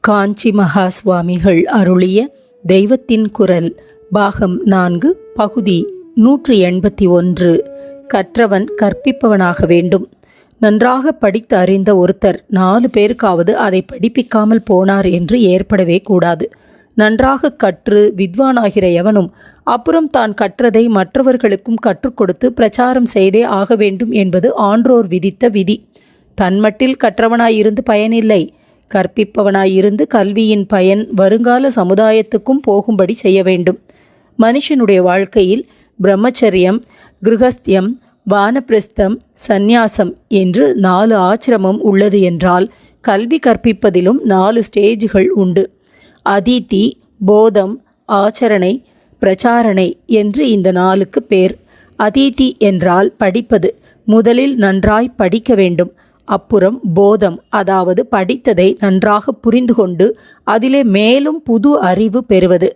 காஞ்சி மகா சுவாமிகள் அருளிய தெய்வத்தின் குரல் பாகம் நான்கு பகுதி நூற்றி எண்பத்தி ஒன்று. கற்றவன் கற்பிப்பவனாக வேண்டும். நன்றாக படித்து அறிந்த ஒருத்தர் நாலு பேருக்காவது அதை படிப்பிக்காமல் போனார் என்று ஏற்படவே கூடாது. நன்றாக கற்று வித்வானாகிற எவனும் அப்புறம் தான் கற்றதை மற்றவர்களுக்கும் கற்றுக் கொடுத்து பிரச்சாரம் செய்தே ஆக வேண்டும் என்பது ஆன்றோர் விதித்த விதி. தன்மட்டில் கற்றவனாயிருந்து பயனில்லை. கற்பிப்பவனாயிருந்து கல்வியின் பயன் வருங்கால சமுதாயத்துக்கும் போகும்படி செய்ய வேண்டும். மனுஷனுடைய வாழ்க்கையில் பிரம்மச்சரியம் கிருகஸ்தியம் வானப்பிரஸ்தம் சந்நியாசம் என்று நாலு ஆச்சிரமம் உள்ளது என்றால் கல்வி கற்பிப்பதிலும் நாலு ஸ்டேஜ்கள் உண்டு. அதிதி போதம் ஆச்சரணை பிரச்சாரணை என்று இந்த நாளுக்கு பேர். அதிதி என்றால் படிப்பது. முதலில் நன்றாய் படிக்க வேண்டும். அப்புறம் போதம் அதாவது படித்ததை நன்றாக புரிந்து கொண்டு அதிலே மேலும் புது அறிவு பெறுவது.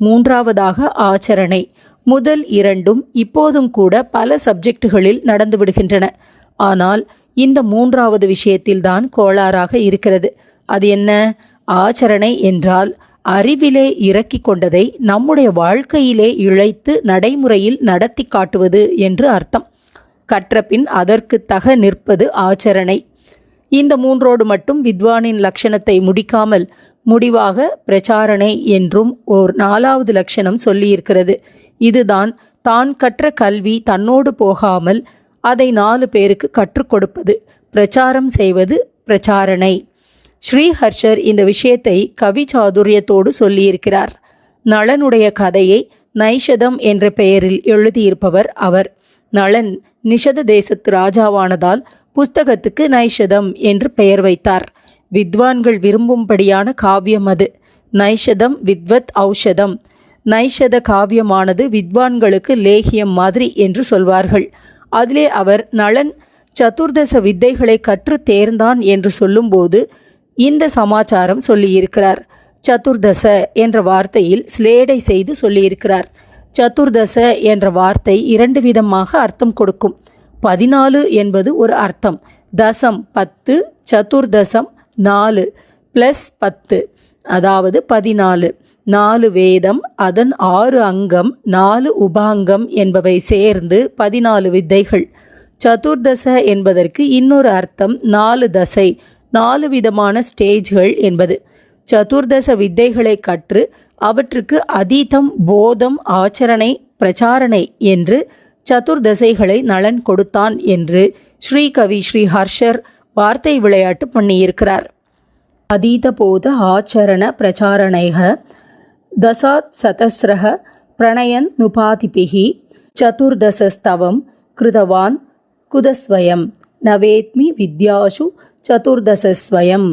மூன்றாவதாக ஆச்சரணை. முதல் இரண்டும் இப்போதும் கூட பல சப்ஜெக்டுகளில் நடந்து விடுகின்றன. ஆனால் இந்த மூன்றாவது விஷயத்தில்தான் கோளாறாக இருக்கிறது. அது என்ன? ஆச்சரணை என்றால் அறிவிலே இறக்கி கொண்டதை நம்முடைய வாழ்க்கையிலே இழைத்து நடைமுறையில் நடத்தி காட்டுவது என்று அர்த்தம். கற்றபின் அதற்கு தக நிற்பது ஆச்சரணை. இந்த மூன்றோடு மட்டும் வித்வானின் லட்சணத்தை முடிக்காமல் முடிவாக பிரச்சாரணை என்றும் ஓர் நாலாவது லட்சணம் சொல்லியிருக்கிறது. இதுதான் தான் கற்ற கல்வி தன்னோடு போகாமல் அதை நாலு பேருக்கு கற்றுக் கொடுப்பது. பிரச்சாரம் செய்வது பிரச்சாரணை. ஸ்ரீஹர்ஷர் இந்த விஷயத்தை கவி சாதுரியத்தோடு சொல்லியிருக்கிறார். நளனுடைய கதையை நைஷதம் என்ற பெயரில் எழுதியிருப்பவர் அவர். நளன் நிஷத தேசத்து ராஜாவானதால் புஸ்தகத்துக்கு நைஷதம் என்று பெயர் வைத்தார். வித்வான்கள் விரும்பும்படியான காவியம் அது. நைஷதம் வித்வத் ஔஷதம். நைஷத காவியமானது வித்வான்களுக்கு லேகியம் மாதிரி என்று சொல்வார்கள். அதிலே அவர் நளன் சதுர்தச வித்தைகளை கற்று தேர்ந்தான் என்று சொல்லும்போது இந்த சமாச்சாரம் சொல்லியிருக்கிறார். சதுர்தச என்ற வார்த்தையில் ஸ்லேடை செய்து சொல்லியிருக்கிறார். சதுர்தச என்ற வார்த்தை இரண்டு விதமாக அர்த்தம் கொடுக்கும். பதினாலு என்பது ஒரு அர்த்தம். தசம் பத்து சதுர்தசம் நாலு ப்ளஸ் பத்து அதாவது பதினாலு. நாலு வேதம் அதன் ஆறு அங்கம் நாலு உபாங்கம் என்பவை சேர்ந்து பதினாலு வித்தைகள். சதுர்தச என்பதற்கு இன்னொரு அர்த்தம் நாலு தசை நாலு விதமான ஸ்டேஜ்கள் என்பது. சதுர்தச வித்தைகளை கற்று அவற்றுக்கு அதீதம் போதம் ஆச்சரணை பிரச்சாரணை என்று சதுர்தசைகளை நலன் கொடுத்தான் என்று ஸ்ரீ கவி ஸ்ரீ ஹர்ஷர் வார்த்தை விளையாட்டு பண்ணியிருக்கிறார். அதீதபோத ஆச்சரண பிரச்சாரணைக தசாத் சதஸ்ரக பிரணயன் நுபாதிபிகி சதுர்தசஸ்தவம் கிருதவான் குதஸ்வயம் நவேத்மி வித்யாசு சதுர்தசஸ்வயம்